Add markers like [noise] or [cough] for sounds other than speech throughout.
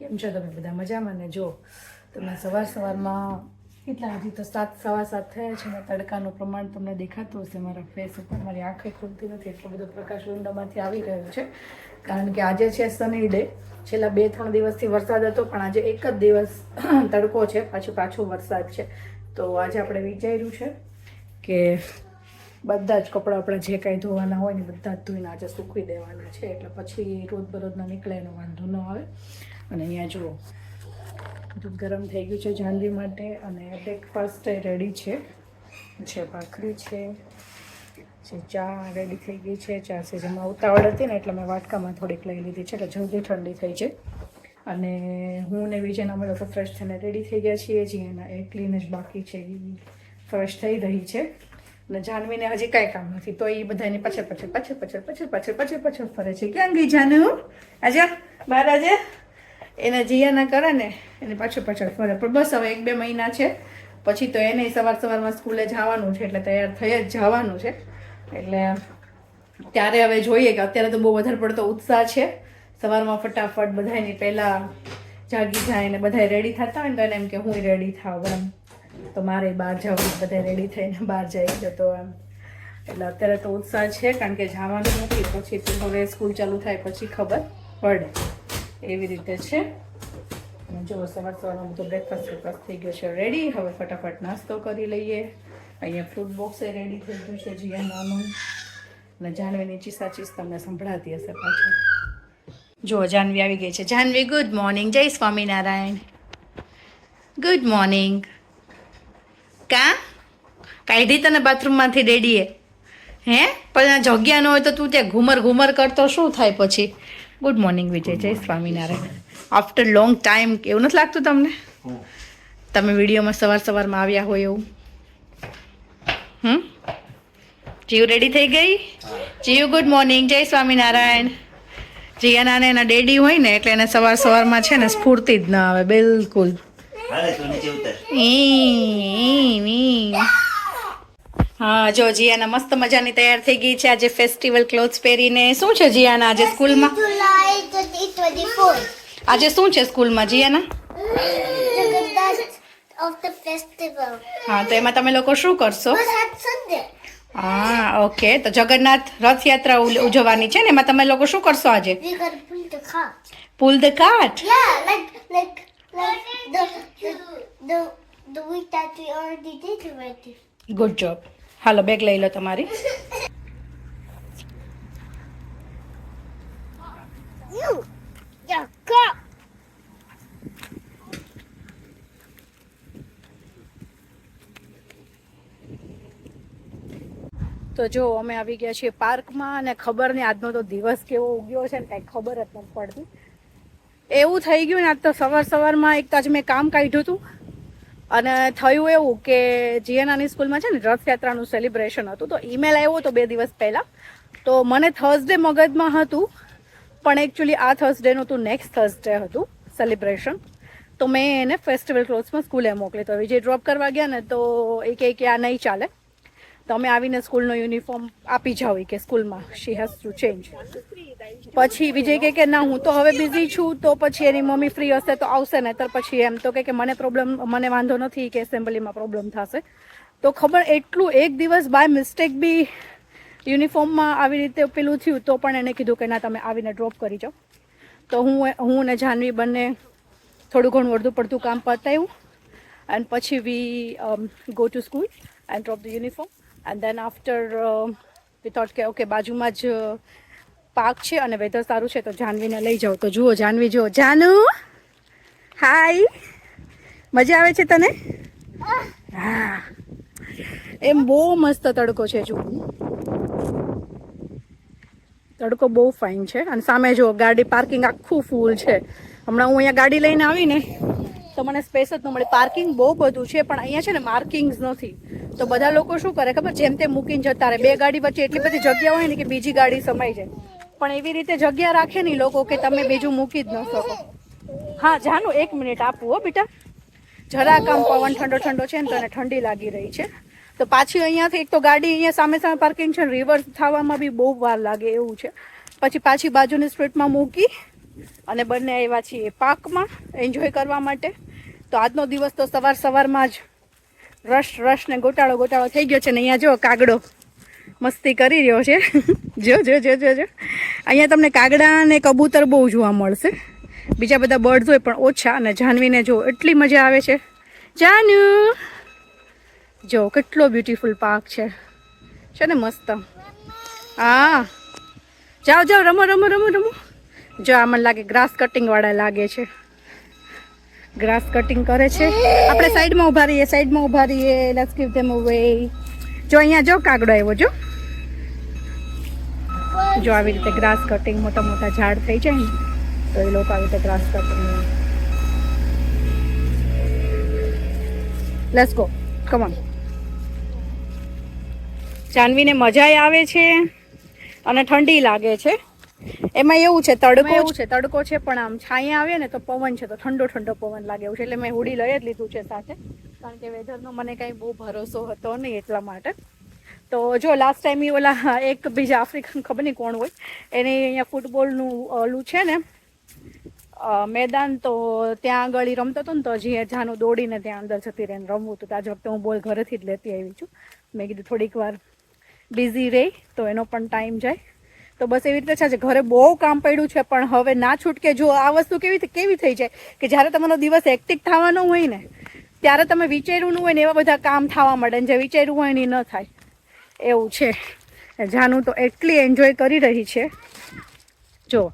કેમ છો તમે બધા? મજામાં ને? જો, તમે સવાર સવારમાં કેટલા હજી તો સાત, સવા સાત થયા છે ને, તડકાનું પ્રમાણ તમને દેખાતું હશે મારા ફેસ ઉપર. મારી આંખે ખૂલતી નથી, એટલો બધો પ્રકાશ ઊંડામાંથી આવી રહ્યો છે. કારણ કે આજે છે સની ડે છેલ્લા બે, ત્રણ દિવસથી વરસાદ હતો, પણ આજે એક જ દિવસ [clears throat] તડકો છે, પાછું, પાછો વરસાદ છે. તો આજે આપણે વિચાર્યું છે કે બધા જ કપડાં આપણે જે કાંઈ ધોવાના હોય ને, બધા જ ધોઈને આજે સૂકવી દેવાના છે. એટલે પછી રોજબરોજના નીકળે એનો વાંધો ન આવે. અને અહીંયા જુઓ. દૂધ ગરમ થઈ ગયું છે જાનવી માટે અને બ્રેકફાસ્ટ રેડી છે. છે ભાખરી છે છે ચા રેડી થઈ ગઈ છે. ચા સીઝનમાં ઉતાવળ હતી ને એટલે મેં વાટકામાં થોડીક લઈ લીધી છે એટલે જલ્દી ઠંડી થઈ છે. અને હું ને વિજયના અમે લોકો ફ્રેશ થઈને રેડી થઈ ગયા છીએ. જે એના એ ક્લીન જ બાકી છે. એ ફ્રેશ થઈ રહી છે. અને જાનવીને હજી કાંઈ કામ નથી. તો એ બધાની પાછળ પાછળ પાછળ પાછળ પાછળ પાછળ પાછળ પાછળ ફરે છે. ક્યાં ગઈ જાનુ? આજે, બાર આજે. એને જીયાના કરે ને, એની પાછળ પાછળ ફરે પણ બસ હવે એક બે મહિના છે, પછી તો એને સવાર સવારમાં સ્કૂલે જવાનું છે, એટલે તૈયાર થઈ જ જવાનું છે. એટલે ત્યારે હવે જોઈએ કે અત્યારે તો બહુ વધારે પડતો ઉત્સાહ છે. સવારમાં ફટાફટ બધાની પહેલાં જાગી જાય ને બધા રેડી થતા હોય ને તો એને એમ કે હું રેડી થાવ એમ. તો મારે બહાર જવું બધા રેડી થઈને બહાર જઈ જતો એમ. એટલે અત્યારે તો ઉત્સાહ છે, કારણ કે જવાનું નથી, પછી હવે સ્કૂલ ચાલુ થાય પછી ખબર પડે. એવી રીતે છે. અને જો સવાર સવારમાં બધો બ્રેકફાસ્ટ બ્રેકફાસ્ટ થઈ ગયો છે રેડી હવે ફટાફટ નાસ્તો કરી લઈએ. અહીંયા ફ્રૂટ બોક્સ એ રેડી થઈ ગયું છે જીયા નાનું અને જાનવીની ચીસા ચીસ તમને સંભળાતી હશે પાછળ. જો જાનવી આવી ગઈ છે. જાનવી ગુડ મોર્નિંગ જય સ્વામિનારાયણ. ગુડ મોર્નિંગ કા? કાઢી તને બાથરૂમમાંથી ડેડીએ હે? પણ આ જગ્યા ન હોય તો તું ત્યાં ઘુમર ઘુમર કરતો શું થાય પછી? ગુડ મોર્નિંગ વિજય જય સ્વામિનારાયણ આફ્ટર લોંગ ટાઈમ એવું નથી લાગતું તમને? તમે વિડીયોમાં સવાર સવારમાં આવ્યા હોય એવું? હમ? જીવ રેડી થઈ ગઈ? જીવ ગુડ મોર્નિંગ જય સ્વામિનારાયણ જીયાના એના ડેડી હોય ને એટલે એને સવાર સવારમાં છે ને સ્ફૂર્તિ જ ના આવે બિલકુલ. હાલે તું નીચે ઉતર ઈ, ઈ. હા, જો જીયાના મસ્ત મજાની તૈયાર થઈ ગઈ છે આજે ફેસ્ટિવલ ક્લોથ્સ પહેરીને શું છે જીયાના આજે સ્કૂલમાં આજે શું છે સ્કૂલમાં જીયાના. હા, તો એમાં તમે લોકો શું કરશો. હા, ઓકે, તો જગન્નાથ રથયાત્રા ઉજવવાની છે ને, એમાં તમે લોકો શું કરશો આજે. Pull the already. Good job hello bag લઈ લો તમારી. તો જો, અમે આવી ગયા છીએ પાર્કમાં અને ખબર નહીં, આજનો તો દિવસ કેવો ઉગ્યો છે ને, કાંઈ ખબર જ નથી પડતી. એવું થઈ ગયું ને, આજ તો સવાર સવારમાં એક તો આજે મેં કામ કાઢ્યું હતું. અને થયું એવું કે જીએનઆની સ્કૂલમાં છે ને રથયાત્રાનું સેલિબ્રેશન હતું. તો ઈમેલ આવ્યો હતો બે દિવસ પહેલાં. તો મને થર્સડે મગજમાં હતું, પણ એકચ્યુઅલી આ થર્સડેનું હતું નેક્સ્ટ થર્સડે હતું સેલિબ્રેશન તો મેં એને ફેસ્ટિવલ ક્લોથ્સમાં સ્કૂલે મોકલી. તો જે ડ્રોપ કરવા ગયા ને તો એ કહે કે આ નહીં ચાલે. તમે આવીને સ્કૂલનો યુનિફોર્મ આપી જાઓ કે સ્કૂલમાં. શી હેઝ ટુ ચેન્જ પછી વિજય કહે કે, ના, હું તો હવે બિઝી છું, તો પછી એની મમ્મી ફ્રી હશે તો આવશે ને તો પછી એમ. તો કે, મને પ્રોબ્લેમ મને વાંધો નથી કે એસેમ્બલીમાં પ્રોબ્લેમ થશે. તો ખબર એટલું એક દિવસ બાય મિસ્ટેક બી યુનિફોર્મમાં આવી રીતે પેલું થયું તો પણ એને કીધું કે, ના, તમે આવીને ડ્રોપ કરી જાઓ. તો હું હું અને જાહ્નવી બંને થોડું ઘણું અડધું પડતું કામ પતાવ્યું એન્ડ પછી we go to school and drop the uniform and then after we thought કે ઓકે બાજુમાં જ પાર્ક છે અને વેધર સારું છે, તો જાનવીને લઈ જાઓ. તો જુઓ, જાનવી, જુઓ. જાનુ? હાય મજા આવે છે તને? હા. એમ બહુ મસ્ત તડકો છે, જુઓ. તડકો બહુ ફાઇન છે. અને સામે જો ગાડી પાર્કિંગ આખું ફૂલ છે. હમણાં હું અહીંયા ગાડી લઈને આવીને તો મને સ્પેસ જ ન મળે. પાર્કિંગ બહુ બધું છે, પણ અહીંયા છે ને માર્કિંગ્સ નથી. તો બધા લોકો શું કરે ખબર? જેમ તેમ મૂકીને જતા રહે. બે ગાડી વચ્ચે એટલી બધી જગ્યા હોય ને કે બીજી ગાડી સમાઈ જાય. પણ એવી રીતે જગ્યા રાખે નહીં લોકો કે તમે બીજું મૂકી જ ન શકો. હા, જાનું, એક મિનિટ આપવું હો બેટા. જરા કામ પવન ઠંડો ઠંડો છે ને તને ઠંડી લાગી રહી છે. તો પાછી અહીંયાથી એક તો ગાડી અહીંયા સામે સામે પાર્કિંગ છે રિવર્સ થવામાં બી બહુ વાર લાગે એવું છે. પછી પાછી બાજુની સ્ટ્રીટમાં મૂકી અને બંને આવ્યા છીએ પાર્કમાં એન્જોય કરવા માટે. તો આજનો દિવસ તો સવાર સવારમાં જ રશ રશ ને ગોટાળો ગોટાળો થઈ ગયો છે ને અહીંયા જો કાગડો મસ્તી કરી રહ્યો છે. [laughs] જો જો જો જો જો. અહીંયા તમને કાગડા અને કબૂતર બહુ જોવા મળશે. બીજા બધા બર્ડ્સ હોય પણ ઓછા અને જાનવીને જો એટલી મજા આવે છે. જાનુ! જો કેટલો બ્યુટીફુલ પાર્ક છે. છે ને મસ્ત. હા. જાઓ જાઓ, રમો રમો રમો રમો. જો આ મને લાગે ગ્રાસ કટિંગ વાળા લાગે છે. ગ્રાસ કટિંગ કરે છે. આપણે સાઈડમાં ઊભા રહીએ, સાઈડમાં ઊભા રહીએ. લેટ્સ ગીવ ધેમ અવે જો અહીંયા જો કાગડો આવ્યો, જો. જો આવી રીતે ગ્રાસ કટિંગ મોટા મોટા ઝાડ થઈ જાય ને, તો એ લોકો આવી રીતે grass cutting let's go come on જાનવીને મજા આવે છે અને ઠંડી લાગે છે. એમાં એવું છે તડકો એવું છે તડકો છે પણ આમ છાંયા આવે ને તો પવન છે તો ઠંડો ઠંડો પવન લાગે એવું છે એટલે મેં હુડી લઈ જ લીધું છે સાથે. કારણ કે વેધરનો મને કાંઈ બહુ ભરોસો હતો નહીં એટલા માટે. તો જો લાસ્ટ ટાઈમ એ ઓલા એક બીજા આફ્રિકન ખબર નહીં કોણ હોય એને અહીંયા ફૂટબોલનું ઓલું છે ને મેદાન તો ત્યાં આગળ રમતો હતો ને તો હજી જાનું દોડીને ત્યાં અંદર જતી રહીને રમવું હતું. આજે આજ વખતે હું બોલ ઘરેથી જ લેતી આવી છું. મેં કીધું થોડીક વાર બિઝી રહી તો એનો પણ ટાઈમ જાય. તો બસ એવી રીતે છે, ઘરે બહુ કામ પડ્યું છે, પણ હવે ના છૂટકે જો આ વસ્તુ કેવી કેવી થઈ જાય? કે જ્યારે તમારો દિવસ એક્ટિક થવાનો હોય ને, ત્યારે તમે વિચાર્યું હોય ને એવા બધા કામ થવા માંડે જે વિચાર્યું હોય ને ન થાય. એવું છે. જાનું તો એટલી એન્જોય કરી રહી છે. જો.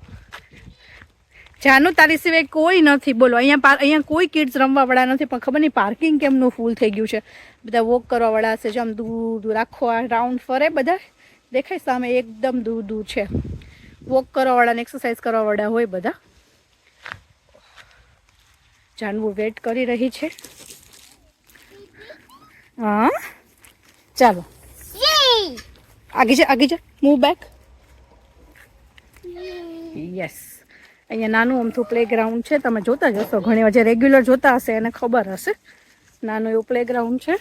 જાનું તારી સિવાય કોઈ નથી. બોલો, અહીંયા પાર અહીંયા કોઈ કિડ્સ રમવાવાળા નથી, પણ ખબર નહીં પાર્કિંગ કેમનું ફૂલ થઈ ગયું છે? બધા વોક કરવાવાળા હશે, જો આમ દૂર દૂર આખો રાઉન્ડ ફરે બધા દેખાય સામે એકદમ દૂર દૂર છે. વોક કરવાવાળા ને એક્સરસાઇઝ કરવાવાળા હોય બધા. જાનવું વેટ કરી રહી છે. હા? ચાલો. આગી જા આગી જા મૂવ બેક યસ અહીંયા નાનું અમથું પ્લેગ્રાઉન્ડ છે. તમે જોતા જ હશો. ઘણી વાર જે રેગ્યુલર જોતા હશે એને ખબર હશે. નાનું એવું પ્લેગ્રાઉન્ડ છે.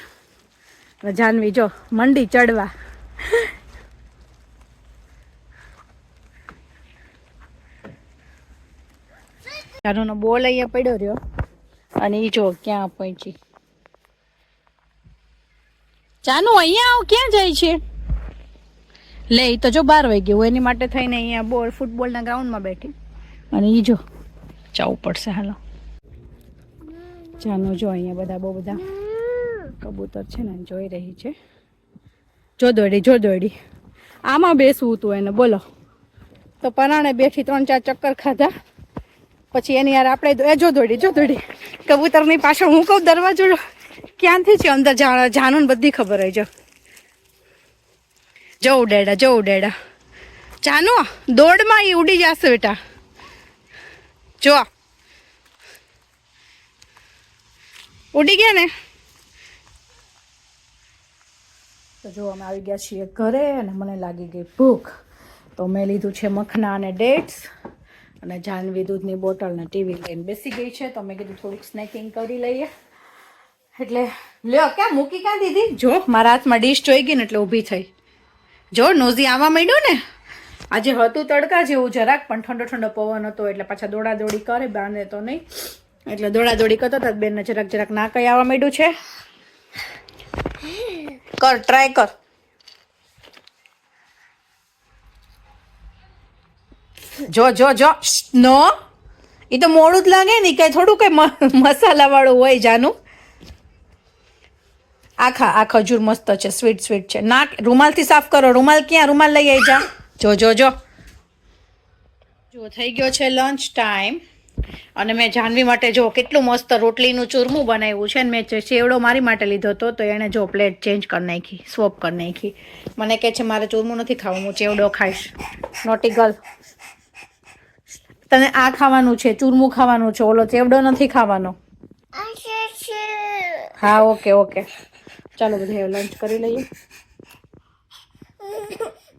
જાનવી જો મંડી ચડવા. જાનુનો બોલ અહીંયા પડ્યો રહ્યો. અને એ જો ક્યાં પહોંચી. ચાનું, અહીંયા આવ, ક્યાં જાય છે? લે એ તો જો બાર વાગ્યું હોય, એની માટે થઈને અહીંયા બોલ, ફૂટબોલના ગ્રાઉન્ડમાં બેઠી. અને એ જો, જવું પડશે, હાલો. ચાનું, જો અહીંયા બધા બહુ બધા કબૂતર છે ને, જોઈ રહી છે. જો દોડી જો દોડી આમાં બેસવું હતું એને, બોલો. તો પરાણે બેઠી ત્રણ ચાર ચક્કર ખાધા. પછી એની યાર આપણે એ જો દોડી જો દોડી. કબૂતરની પાછળ હું કહું, દરવાજો ક્યાંથી છે? અંદર જાનું બધી ખબર હોય, જો. જો ઉડેડા જો ઉડેડા જાનો, દોડમાં એ ઉડી જશે બેટા. જો. ઉડી ગયા ને? તો જો અમે આવી ગયા છીએ ઘરે અને મને લાગી ગઈ ભૂખ. તો મેં લીધું છે મખના અને ડેટ્સ અને જાનવી દૂધની બોટલ ને ટીવી લઈને બેસી ગઈ છે. તો મેં કીધું થોડુંક સ્નેકિંગ કરી લઈએ. એટલે લ્યો, ક્યાં મૂકી ક્યાં દીધી? જો, મારા હાથમાં ડીશ જોઈ ગઈ ને એટલે ઊભી થઈ. જો નોઝી આવવા માંડ્યું ને? આજે હતું તડકા જેવું જરાક, પણ ઠંડો ઠંડો પવન હતો એટલે પાછા દોડા દોડી કરે, બાને તો નહીં. એટલે દોડાદોડી કરતો હતા, બેનને જરાક જરાક ના કઈ આવવા માંડ્યું છે. કર ટ્રાય કર. જો જો જો. નો. એ તો મોડું જ લાગે ને કઈ થોડું કઈ મસાલાવાળું હોય જાનું. આખા આ ખજૂર મસ્ત છે, સ્વીટ સ્વીટ છે. ના રૂમાલથી સાફ કરો. રૂમાલ ક્યાં? રૂમાલ લઈ આવી જા. જો જો જો. જો, થઈ ગયો છે લંચ ટાઈમ અને મેં જાનવી માટે જો કેટલું મસ્ત રોટલીનું ચૂરમું બનાવ્યું છે ને, મેં ચેવડો મારી માટે લીધો હતો, તો એણે જો પ્લેટ ચેન્જ કરી નાખી સ્વોપ કરી નાખી. મને કહે છે, મારે ચૂરમું નથી ખાવું, હું ચેવડો ખાઈશ. નોટી ગર્લ તને આ ખાવાનું છે, ચૂરમું ખાવાનું છે, ઓલો ચેવડો નથી ખાવાનો. હા, ઓકે ઓકે. ચાલો બધા લંચ કરી લઈએ.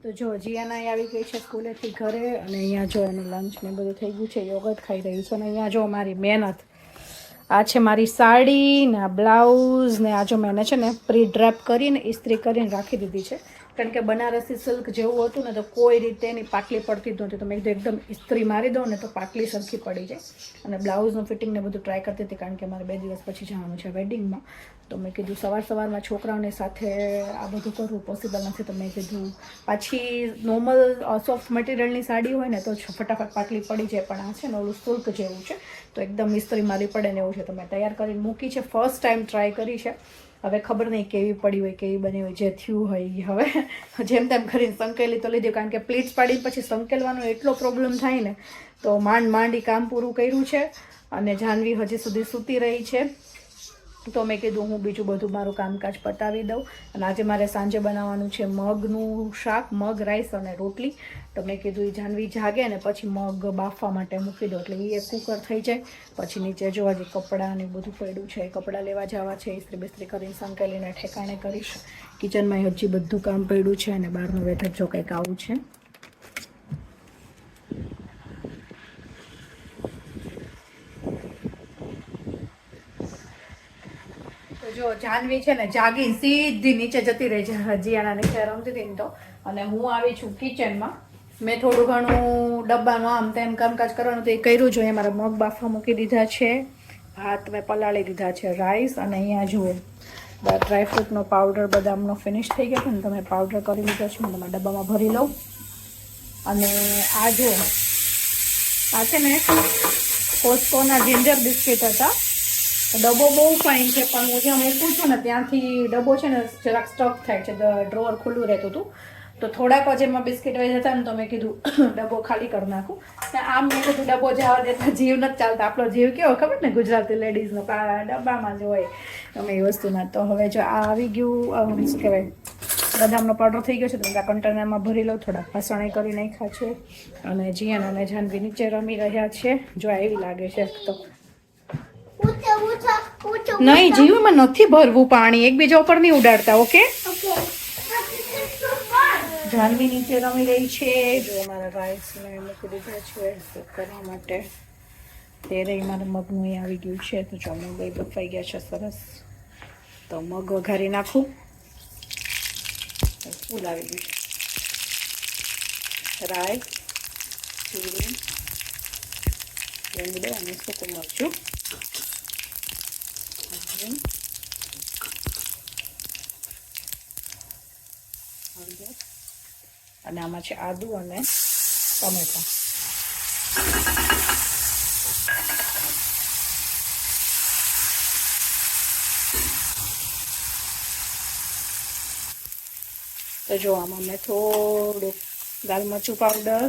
તો જો જીયાના આવી ગઈ છે સ્કૂલેથી ઘરે અને અહીંયા જો એનું લંચ ને બધું થઈ ગયું છે યોગર્ટ ખાઈ રહ્યું છે અને અહીંયા જો મારી મહેનત. આ છે મારી સાડી ને આ બ્લાઉઝ ને આ જો મેં છે ને પ્રી ડ્રેપ કરીને, ઇસ્ત્રી કરીને રાખી દીધી છે. કારણ કે બનારસી સિલ્ક જેવું હતું ને તો કોઈ રીતે એની પાટલી પડતી જ નહોતી. તમે એકદમ ઇસ્ત્રી મારી દઉં ને તો પાટલી સરખી પડી જાય. અને બ્લાઉઝનું ફિટિંગ ને બધું ટ્રાય કરતી હતી કારણ કે મારે બે દિવસ પછી જવાનું છે વેડિંગમાં તો મેં કીધું સવાર સવારમાં છોકરાઓને સાથે આ બધું કરવું પોસિબલ નથી. તો મેં કીધું પાછી નોર્મલ સોફ્ટ મટીરિયલની સાડી હોય ને તો ફટાફટ પાટલી પડી જાય. પણ આ છે ને ઓલું શુલ્ક જેવું છે. તો એકદમ ઇસ્ત્રી મારી પડે ને એવું છે. તો મેં તૈયાર કરીને મૂકી છે. ફર્સ્ટ ટાઈમ ટ્રાય કરી છે. હવે ખબર નહીં કેવી પડી હોય, કેવી બની હોય, જે થયું હોય હવે. જેમ તેમ કરીને સંકેલી તો લીધી, કારણ કે પ્લીટ્સ પાડી પછી સંકેલવાનો એટલો પ્રોબ્લેમ થાય ને, તો માંડ માંડી કામ પૂરું કર્યું છે અને જાનવી હજી સુધી સૂતી રહી છે. તો મેં કીધું, હું બીજું બધું મારું કામકાજ પતાવી દઉં. અને આજે મારે સાંજે બનાવવાનું છે મગનું શાક, મગ, રાઈસ અને રોટલી. તો મેં કીધું એ જાનવી જાગે ને પછી મગ બાફવા માટે મૂકી દો. એટલે એ કુકર થઈ જાય. પછી નીચે જોવા જે કપડાં ને બધું પડ્યું છે. કપડાં લેવા જવા છે ઇસ્ત્રી બિસ્ત્રી કરીને સંકેલીને ઠેકાણે કરીશ. કિચનમાં હજી બધું કામ પડ્યું છે અને બહારનું વેધર જો કંઈક આવું છે. તો જાનવી છે ને, જાગી સીધી નીચે જતી રહી છે. હજી આના નીચે રમતી હતી તો. અને હું આવી છું કિચનમાં. મેં થોડું ઘણું ડબ્બાનું આમ તેમ કામકાજ કરવાનું તો એ કર્યું જોઈએ મારા મગ બાફા મૂકી દીધા છે. ભાત મેં પલાળી દીધા છે રાઈસ અને અહીંયા જુઓ. ડ્રાયફ્રૂટનો પાવડર બદામનો ફિનિશ થઈ ગયો છે ને, તમે પાવડર કરી લીધો છે, હું તમારા ડબ્બામાં ભરી લઉં. અને આ જુઓ. આ છે ને કોસ્કોના જિંજર બિસ્કિટ હતા. ડબ્બો બહુ ફાઇન છે, પણ હું જ્યાં મૂકું છું ને ત્યાંથી ડબ્બો છે ને જરાક સ્ટક થાય છે ડ્રોવર ખુલ્લું રહેતું હતું. તો થોડાક જ એમાં બિસ્કિટ વહી જતા ને તો મેં કીધું, [coughs] ડબ્બો ખાલી કરી નાખું. ને આમ મેં કીધું, ડબ્બો જવા દેતા જીવ નથી ચાલતા. આપણો જીવ કેવો ખબર ને ગુજરાતી લેડીઝનો ડબ્બામાં જ હોય. ગમે એ વસ્તુના તો હવે જો આ આવી ગયું શું કહેવાય, બદામનો પાવડર થઈ ગયો છે, તો બધા કન્ટેનરમાં ભરી લઉં થોડા ફસણે કરી નાખ્યા છે. અને જીયાન અને જાનવી નીચે રમી રહ્યા છે. જો એવી લાગે છે, તો. નહીં જીવમાં નથી ભરવું પાણી. એકબીજા ઉપર નહીં ઉડાડતા ઓકે. જાનવી નીચે રમી રહી છે. જો અમારા રાઈસ ને મૂકી દીધા છે cook કરવા માટે. તે રહી મારા મગનું અહીં આવી ગયું છે. તો જો મગ બફાઈ ગયા છે સરસ. તો મગ વઘારી નાખું. ફૂલ આવી ગયું છે. રાઈ જીરું લીમડો અને સૂકું મરચું. હળદર. અને આમાં છે આદુ અને ટમેટા તો જો આમાં મેં થોડુંક દાલ મરચું પાવડર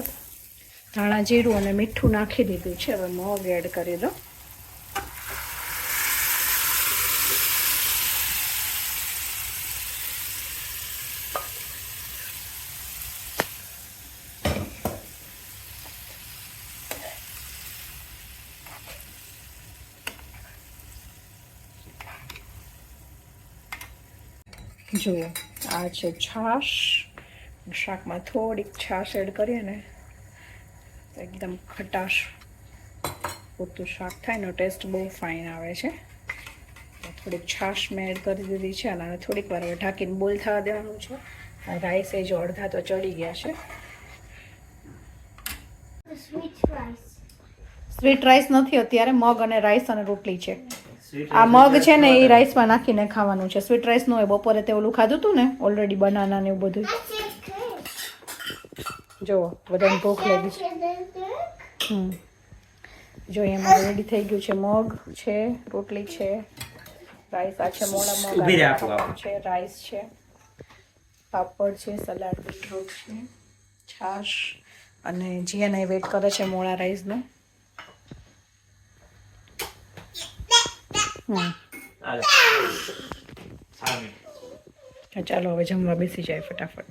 ધાણા જીરું અને મીઠું નાખી દીધું છે હવે મગ એડ કરી દો જુઓ આ છે છાશ. શાકમાં થોડીક છાશ એડ કરીએ ને તો એકદમ ખટાશ પૂરતું શાક થાય એનો ટેસ્ટ બહુ ફાઇન આવે છે. થોડીક છાશ મેં એડ કરી દીધી છે અને થોડીક વાર ઢાંકીને બોલ થવા દેવાનું છે. અને રાઈસ એ જો અડધા તો ચડી ગયા છે. સ્વીટ રાઈસ નથી અત્યારે મગ અને રાઈસ અને રોટલી છે. આ મગ છે ને એ રાઈસમાં નાખીને ખાવાનું છે સ્વીટ રાઈસનું બપોરે તે ઓલું ખાધું હતું ને ઓલરેડી બનાના ને એવું બધું. જુઓ બધાને ભૂખ લાગી છે. હમ જો એમાં રેડી થઈ ગયું છે મગ છે રોટલી છે રાઈસ આ છે મોડા મગ. છે રાઈસ છે પાપડ છે સલાડ બીટરૂટ છે છાશ અને જીયાને વેટ કરે છે મોળા રાઈસનો હમ હાલો. સામે. ચાલો હવે જમવા બેસી જાય ફટાફટ.